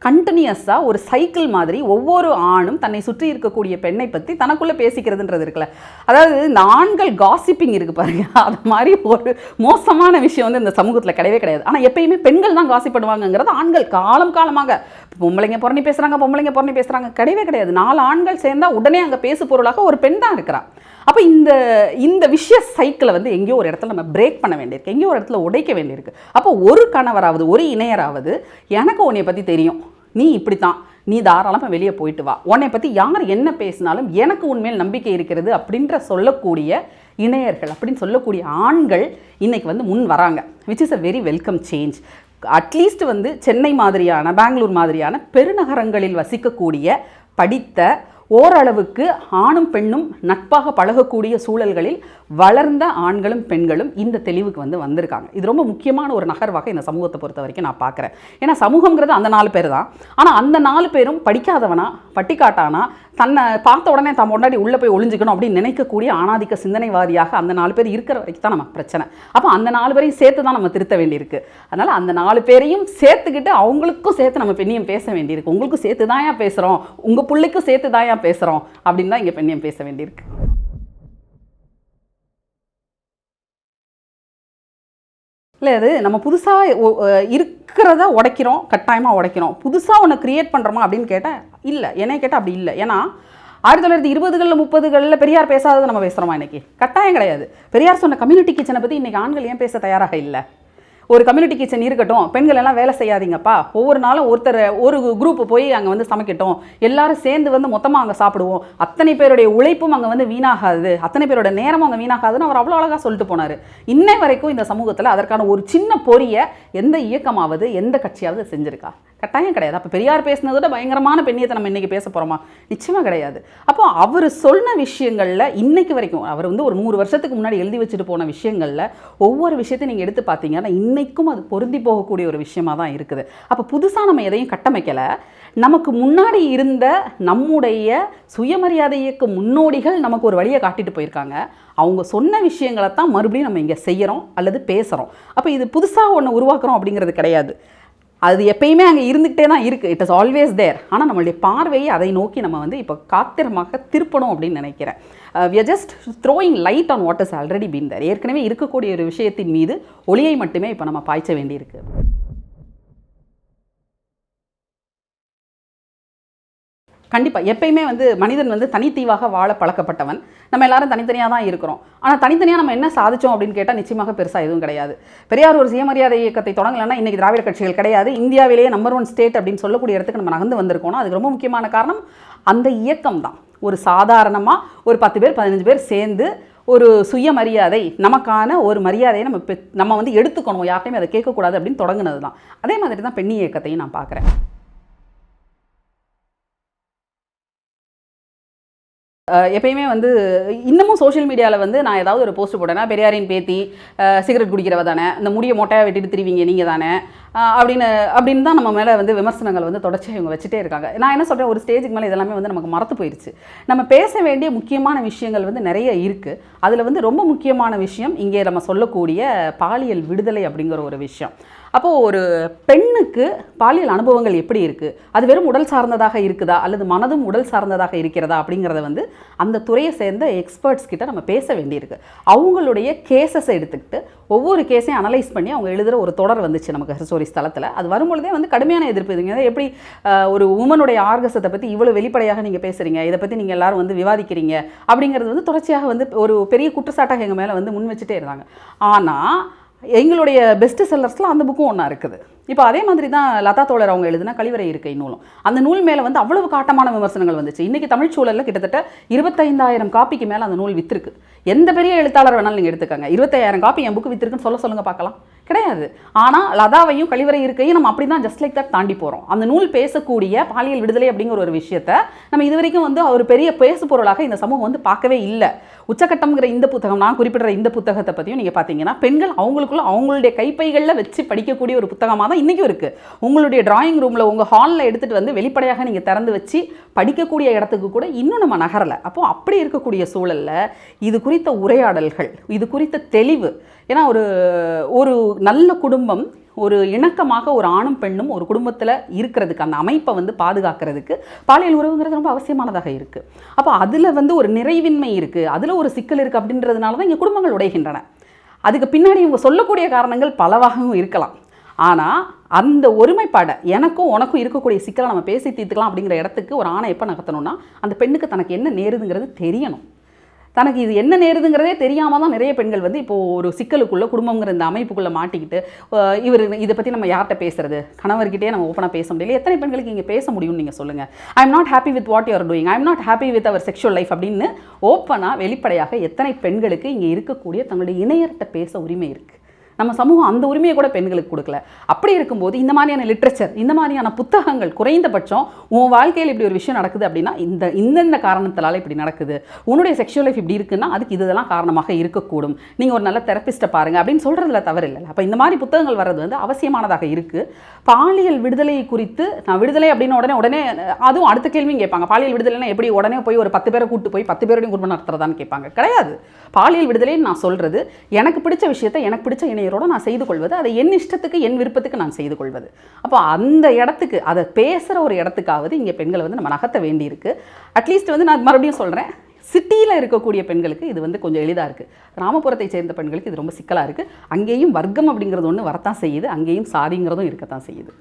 கண்டினியூஸாக ஒரு சைக்கிள் மாதிரி ஒவ்வொரு ஆணும் தன்னை சுற்றி இருக்கக்கூடிய பெண்ணை பற்றி தனக்குள்ளே பேசிக்கிறதுன்றது இருக்குல்ல. அதாவது இந்த ஆண்கள் காசிப்பிங் இருக்குது பாருங்க. அது மாதிரி ஒரு மோசமான விஷயம் வந்து இந்த சமூகத்தில் கிடையவே கிடையாது. ஆனால் எப்பயுமே பெண்கள் தான் காசிப்படுவாங்கங்கிறது ஆண்கள் காலம் காலமாக. பொம்பளைங்க புறணி பேசுகிறாங்க பொம்பளைங்க புறணி பேசுகிறாங்க கிடையவே கிடையாது. நாலு ஆண்கள் சேர்ந்தா உடனே அங்கே பேசு பொருளாக ஒரு பெண் தான் இருக்கிறான் அப்போ இந்த இந்த விஷய சைக்கிளை வந்து எங்கேயோ ஒரு இடத்துல நம்ம பிரேக் பண்ண வேண்டியிருக்கு. எங்கேயோ ஒரு இடத்துல உடைக்க வேண்டியிருக்கு. அப்போ ஒரு கணவராவது ஒரு இணையராவது எனக்கு உன்னை பற்றி தெரியும். நீ இப்படித்தான். நீ தாராளமாக வெளியே போயிட்டு வா. உன்னை பற்றி யார் என்ன பேசினாலும் எனக்கு உண்மையில் நம்பிக்கை இருக்கிறது அப்படின்ற சொல்லக்கூடிய இணையர்கள் அப்படின்னு சொல்லக்கூடிய ஆண்கள் இன்றைக்கி வந்து முன் வராங்க. Which is a very welcome change at least வந்து சென்னை மாதிரியான பெங்களூர் மாதிரியான பெருநகரங்களில் வசிக்கக்கூடிய படித்த ஓரளவுக்கு ஆணும் பெண்ணும் நட்பாக பழகக்கூடிய சூழல்களில் வளர்ந்த ஆண்களும் பெண்களும் இந்த தெளிவுக்கு வந்து வந்திருக்காங்க. இது ரொம்ப முக்கியமான ஒரு நகர்வாக இந்த சமூகத்தை பொறுத்த வரைக்கும் நான் பார்க்குறேன். ஏன்னா சமூகங்கிறது அந்த நாலு பேர் தான். ஆனால் அந்த நாலு பேரும் படிக்காதவனா பட்டிக்காட்டானா தன்னை பார்த்த உடனே தான் முன்னாடி உள்ளே போய் ஒளிஞ்சிக்கணும் அப்படின்னு நினைக்கக்கூடிய ஆணாதிக்க சிந்தனைவாதியாக அந்த நாலு பேர் இருக்கிற வரைக்கும் தான் நம்ம பிரச்சனை. அப்போ அந்த நாலு பேரையும் சேர்த்து தான் நம்ம திருத்த வேண்டியிருக்கு. அதனால் அந்த நாலு பேரையும் சேர்த்துக்கிட்டு அவங்களுக்கும் சேர்த்து நம்ம பெண்ணியம் பேச வேண்டியிருக்கு. உங்களுக்கும் சேர்த்து தான் ஏன் பேசுகிறோம் உங்கள் பிள்ளைக்கும் சேர்த்து தான் ஏன் பேசுகிறோம் அப்படின்னு தான் இங்கே பெண்ணியம் பேச வேண்டியிருக்கு. இல்லை அது நம்ம புதுசாக இருக்கிறத உடைக்கிறோம் கட்டாயமாக உடைக்கிறோம். புதுசாக ஒன்று க்ரியேட் பண்ணுறோமா அப்படின்னு கேட்டால் இல்லை. என்னை கேட்டால் அப்படி இல்லை. ஏன்னா ஆயிரத்தி தொள்ளாயிரத்தி இருபதுகளில் முப்பதுகளில் பெரியார் பேசாததை நம்ம பேசுகிறோமா இன்னைக்கு? கட்டாயம் கிடையாது. பெரியார் சொன்ன கம்யூனிட்டி கிச்சனை பற்றி இன்னைக்கு ஆண்கள் ஏன் பேச தயாராக இல்லை? ஒரு கம்யூனிட்டி கிச்சன் இருக்கட்டும் பெண்கள் எல்லாம் வேலை செய்யாதீங்கப்பா. ஒவ்வொரு நாளும் ஒருத்தர் ஒரு குரூப் போய் அங்கே வந்து சமைக்கட்டும். எல்லாரும் சேர்ந்து வந்து மொத்தமாக அங்கே சாப்பிடுவோம். அத்தனை பேருடைய உழைப்பும் அங்கே வந்து வீணாகாது. அத்தனை பேரோட நேரமும் அங்கே வீணாகாதுன்னு அவர் அவ்வளோ அழகாக சொல்லிட்டு போனார். இன்னை வரைக்கும் இந்த சமூகத்தில் அதற்கான ஒரு சின்ன பொறியை எந்த இயக்கமாவது எந்த கட்சியாவது செஞ்சுருக்கா? கட்டாயம் கிடையாது. அப்போ பெரியார் பேசினதோட பயங்கரமான பெண்ணியத்தை நம்ம இன்றைக்கி பேச போகிறோமா நிச்சயமாக கிடையாது. அப்போ அவர் சொன்ன விஷயங்களில் இன்னைக்கு வரைக்கும் அவர் வந்து ஒரு நூறு வருஷத்துக்கு முன்னாடி எழுதி வச்சுட்டு போன விஷயங்களில் ஒவ்வொரு விஷயத்தையும் நீங்கள் எடுத்து பார்த்தீங்கன்னா இன்றைக்கும் அது பொருந்தி போகக்கூடிய ஒரு விஷயமா தான் இருக்குது. அப்போ புதுசாக நம்ம எதையும் கட்டமைக்கலை. நமக்கு முன்னாடி இருந்த நம்முடைய சுயமரியாதை இயக்க முன்னோடிகள் நமக்கு ஒரு வழியை காட்டிட்டு போயிருக்காங்க. அவங்க சொன்ன விஷயங்களை தான் மறுபடியும் நம்ம இங்கே செய்கிறோம் அல்லது பேசுகிறோம் அப்போ இது புதுசாக ஒன்று உருவாக்குறோம் அப்படிங்கிறது கிடையாது. அது எப்பயுமே அங்கே இருந்துக்கிட்டே தான் இருக்குது இட் இஸ் ஆல்வேஸ் தேர் ஆனால் நம்மளுடைய பார்வையை அதை நோக்கி நம்ம வந்து இப்போ காத்திரமாக திருப்பணும் அப்படின்னு நினைக்கிறேன். We are just throwing light on what is already been there ஏற்கனவே இருக்கக்கூடிய ஒரு விஷயத்தின் மீது ஒளியை மட்டுமே இப்போ நம்ம பாய்ச்ச வேண்டியிருக்கு. கண்டிப்பாக எப்பயுமே வந்து மனிதன் வந்து தனித்தீவாக வாழ பழக்கப்பட்டவன். நம்ம எல்லாரும் தனித்தனியாக தான் இருக்கிறோம். ஆனால் தனித்தனியாக நம்ம என்ன சாதிச்சோம் அப்படின்னு கேட்டால் நிச்சயமாக பெருசாக எதுவும் கிடையாது. பெரியார் ஒரு சுயமரியாதை இயக்கத்தை தொடங்கலைன்னா இன்றைக்கி திராவிட கட்சிகள் கிடையாது. இந்தியாவிலேயே நம்பர் ஒன் ஸ்டேட் அப்படின்னு சொல்லக்கூடிய இடத்துக்கு நம்ம நகர்ந்து வந்திருக்கோம் அதுக்கு ரொம்ப முக்கியமான காரணம் அந்த இயக்கம் தான். ஒரு சாதாரணமாக ஒரு பத்து பேர் பதினஞ்சு பேர் சேர்ந்து ஒரு சுயமரியாதை நமக்கான ஒரு மரியாதையை நம்ம பெ- நம்ம வந்து எடுத்துக்கணும். யார்ட்டையுமே அதை கேட்கக்கூடாது அப்படின்னு தொடங்குனது தான் அதே மாதிரி தான் பெண்ணி இயக்கத்தையும் நான் பார்க்குறேன். எப்பயுமே வந்து இன்னமும் சோஷியல் மீடியாவில் வந்து நான் ஏதாவது ஒரு போஸ்ட் போட்டேன்னா பெரியாரின் பேத்தி சிகரெட் குடிக்கிறவ தானே இந்த முடியை மொட்டையாக வெட்டிட்டு திருவிங்க நீங்கள் தானே அப்படின்னு அப்படின்னு தான் நம்ம மேலே வந்து விமர்சனங்கள் வந்து தொடர்ச்சி இவங்க வச்சுட்டே இருக்காங்க. நான் என்ன சொல்கிறேன் ஒரு ஸ்டேஜுக்கு மேலே இதெல்லாமே வந்து நமக்கு மறத்து போயிடுச்சு நம்ம பேச வேண்டிய முக்கியமான விஷயங்கள் வந்து நிறைய இருக்குது அதில் வந்து ரொம்ப முக்கியமான விஷயம் இங்கே நம்ம சொல்லக்கூடிய பாலியல் விடுதலை அப்படிங்கிற ஒரு விஷயம். அப்போது ஒரு பெண்ணுக்கு பாலியல் அனுபவங்கள் எப்படி இருக்குது அது வெறும் உடல் சார்ந்ததாக இருக்குதா? அல்லது மனதும் உடல் சார்ந்ததாக இருக்கிறதா? அப்படிங்கிறத வந்து அந்த துறையை சேர்ந்த எக்ஸ்பர்ட்ஸ் கிட்ட நம்ம பேச வேண்டியிருக்கு. அவங்களுடைய கேசஸை எடுத்துக்கிட்டு ஒவ்வொரு கேஸையும் அனலைஸ் பண்ணி அவங்க எழுதுகிற ஒரு தொடர் வந்துச்சு நமக்கு ஹிஸ்டோரி ஸ்தலத்தில். அது வரும்பொழுதே வந்து கடுமையான எதிர்ப்பு. இதுங்க எப்படி ஒரு உமனுடைய ஆர்கசத்தை பற்றி இவ்வளோ வெளிப்படையாக நீங்கள் பேசுகிறீங்க இதை பற்றி நீங்கள் எல்லாரும் வந்து விவாதிக்கிறீங்க? அப்படிங்கிறது வந்து தொடர்ச்சியாக வந்து ஒரு பெரிய குற்றச்சாட்டாக எங்கள் மேலே வந்து முன் வச்சுட்டே இருந்தாங்க. ஆனால் எங்களுடைய பெஸ்ட் செல்லர்ஸ்லாம் அந்த புக்கும் ஒன்றா இருக்குது. இப்போ அதே மாதிரி தான் லதா தோழர் அவங்க எழுதுனா கழிவறை இருக்கை நூலும். அந்த நூல் மேலே வந்து அவ்வளவு காட்டமான விமர்சனங்கள் வந்துச்சு. இன்றைக்கி தமிழ் சூழலில் கிட்டத்தட்ட இருபத்தைந்தாயிரம் காப்பிக்கு மேலே அந்த நூல் வித்திருக்கு. எந்த பெரிய எழுத்தாளர் வேணாலும் நீங்கள் எடுத்துக்கங்க. இருபத்தாயிரம் காப்பி என் புக்கு வித்திருக்குன்னு சொல்ல சொல்லுங்கள் பார்க்கலாம். கிடையாது. ஆனால் லதாவையும் கழிவறை இருக்கையும் நம்ம அப்படி தான் ஜஸ்ட் லைக் தட் தாண்டி போகிறோம் அந்த நூல் பேசக்கூடிய பாலியல் விடுதலை அப்படிங்கிற ஒரு விஷயத்த நம்ம இது வரைக்கும் வந்து ஒரு பெரிய பேசு பொருளாக இந்த சமூகம் வந்து பார்க்கவே இல்லை. உச்சக்கட்டம்ங்கிற இந்த புத்தகம் நான் குறிப்பிடுற இந்த புத்தகத்தை பற்றியும் நீங்கள் பார்த்தீங்கன்னா பெண்கள் அவங்களுக்குள்ள அவங்களுடைய கைப்பைகளில் வச்சு படிக்கக்கூடிய ஒரு புத்தகமாக தான் இன்றைக்கும் இருக்குது உங்களுடைய டிராயிங் ரூமில் உங்கள் ஹாலில் எடுத்துகிட்டு வந்து வெளிப்படையாக நீங்கள் திறந்து வச்சு படிக்கக்கூடிய இடத்துக்கு கூட இன்னும் நம்ம நகரலை. அப்போது அப்படி இருக்கக்கூடிய சூழலில் இது குறித்த உரையாடல்கள் இது குறித்த தெளிவு. ஏன்னா ஒரு ஒரு நல்ல குடும்பம் ஒரு இணக்கமாக ஒரு ஆணும் பெண்ணும் ஒரு குடும்பத்தில் இருக்கிறதுக்கு அந்த அமைப்பை வந்து பாதுகாக்கிறதுக்கு பாலியல் உறவுங்கிறது ரொம்ப அவசியமானதாக இருக்குது அப்போ அதில் வந்து ஒரு நிறைவின்மை இருக்குது அதில் ஒரு சிக்கல் இருக்குது அப்படின்றதுனால தான் இங்கே குடும்பங்கள் உடைகின்றன. அதுக்கு பின்னாடி இவங்க சொல்லக்கூடிய காரணங்கள் பலவாகவும் இருக்கலாம். ஆனால் அந்த ஒருமைப்பாடை எனக்கும் உனக்கும் இருக்கக்கூடிய சிக்கலை நம்ம பேசி தீர்த்துக்கலாம் அப்படிங்கிற இடத்துக்கு ஒரு ஆணை எப்போ நகர்த்தணும்னா அந்த பெண்ணுக்கு தனக்கு என்ன நேருதுங்கிறது தெரியணும். தனக்கு இது என்ன நேருதுங்கிறதே தெரியாமல் தான் நிறைய பெண்கள் வந்து இப்போது ஒரு சிக்கலுக்குள்ளே குடும்பங்கிற இந்த அமைப்புக்குள்ளே மாட்டிக்கிட்டு இவர் இதை பற்றி நம்ம யார்கிட்ட பேசுறது? கணவர்கிட்டே நம்ம ஓப்பனாக பேச முடியல. எத்தனை பெண்களுக்கு இங்கே பேச முடியும்னு நீங்கள் சொல்லுங்கள் I am not happy with what you're doing I am not happy with our sexual life அப்படின்னு ஓப்பனாக வெளிப்படையாக எத்தனை பெண்களுக்கு இங்கே இருக்கக்கூடிய தங்களுடைய இணையர்கிட்ட பேச உரிமை இருக்குது நம்ம சமூகம் அந்த உரிமையை கூட பெண்களுக்கு கொடுக்கல. அப்படி இருக்கும்போது இந்த மாதிரியான லிட்ரேச்சர் இந்த மாதிரியான புத்தகங்கள் குறைந்தபட்சம் உன் வாழ்க்கையில் இப்படி ஒரு விஷயம் நடக்குது அப்படின்னா இந்த இந்தந்த காரணத்தினால இப்படி நடக்குது. உன்னுடைய செக்ஷுவல் லைஃப் இப்படி இருக்குன்னா அதுக்கு இதெல்லாம் காரணமாக இருக்கக்கூடும். நீங்கள் ஒரு நல்ல தெரப்பிஸ்ட்டை பாருங்க அப்படின்னு சொல்கிறதுல தவறு இல்லை அப்போ இந்த மாதிரி புத்தகங்கள் வர்றது வந்து அவசியமானதாக இருக்குது பாலியல் விடுதலை குறித்து நான் விடுதலை அப்படின்னு உடனே உடனே அதுவும் அடுத்த கேள்வியும் கேட்பாங்க. பாலியல் விடுதலைன்னா எப்படி உடனே போய் ஒரு பத்து பேரை கூட்டு போய் பத்து பேரோடையும் குடும்பம் நடத்துறதான்னு கேட்பாங்க. கிடையாது. பாலியல் விடுதலைன்னு நான் சொல்கிறது எனக்கு பிடிச்ச விஷயத்தை எனக்கு பிடிச்ச இணையரோடு நான் செய்து கொள்வது அதை என் இஷ்டத்துக்கு என் விருப்பத்துக்கு நான் செய்து கொள்வது. அப்போ அந்த இடத்துக்கு அதை பேசுகிற ஒரு இடத்துக்காவது இங்கே பெண்களை வந்து நம்ம நகர்த்த வேண்டியிருக்கு. அட்லீஸ்ட் வந்து நான் மறுபடியும் சொல்கிறேன் சிட்டியில் இருக்கக்கூடிய பெண்களுக்கு இது வந்து கொஞ்சம் எளிதாக இருக்குது கிராமப்புறத்தை சேர்ந்த பெண்களுக்கு இது ரொம்ப சிக்கலாக இருக்குது அங்கேயும் வர்க்கம் அப்படிங்கிறது ஒன்று வரத்தான் செய்யுது அங்கேயும் சாதிங்கிறதும் இருக்கத்தான் செய்யுது.